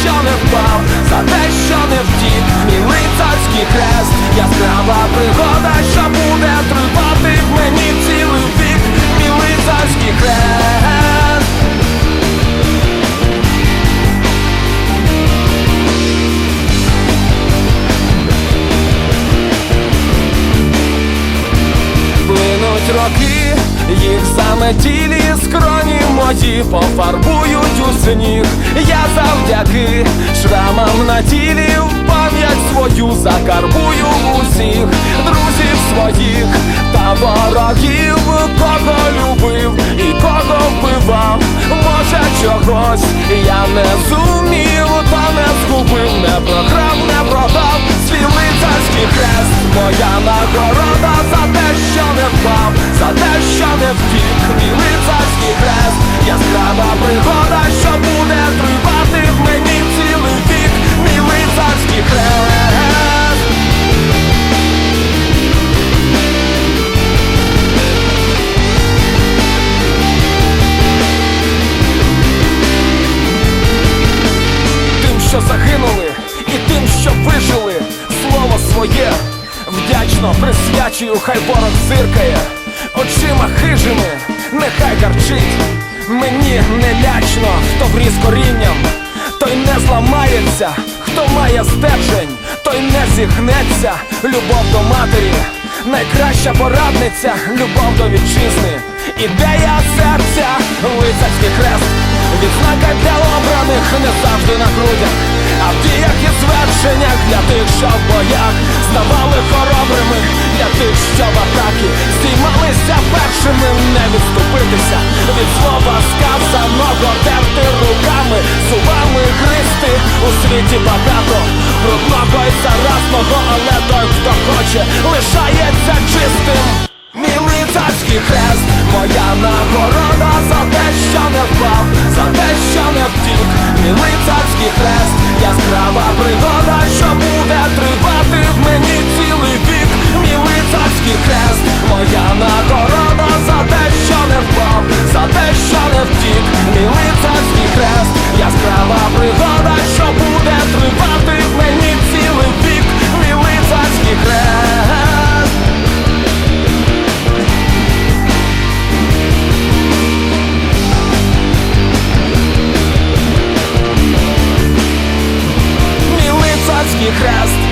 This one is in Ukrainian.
що не впав, за те, що не втік. Мій лицарський хрест, яскрава пригода, що буде тривати в мені цілий вік. Мій лицарський хрест. Плинуть роки, їх скроні мої пофарбують у сніг. Я завдяки шрамам на тілі в пам'ять свою закарбую своє вдячно присвячую, хай ворог зиркає, очима хижими, нехай гарчить. Мені не лячно, хто вріс корінням, той не зламається, хто має стержень, той не зігнеться, любов до матері, найкраща порадниця, любов до вітчизни, ідея серця, лицарський хрест. Відзнака для обраних не завжди на грудях, а в діях що в боях ставали хоробрими, для тих, що в атаки здіймалися першими, не відступитися від слова сказаного, терти руками, зубами гристи у світі багато брудного й заразного, але той, хто хоче, лишається чистим. прекрасно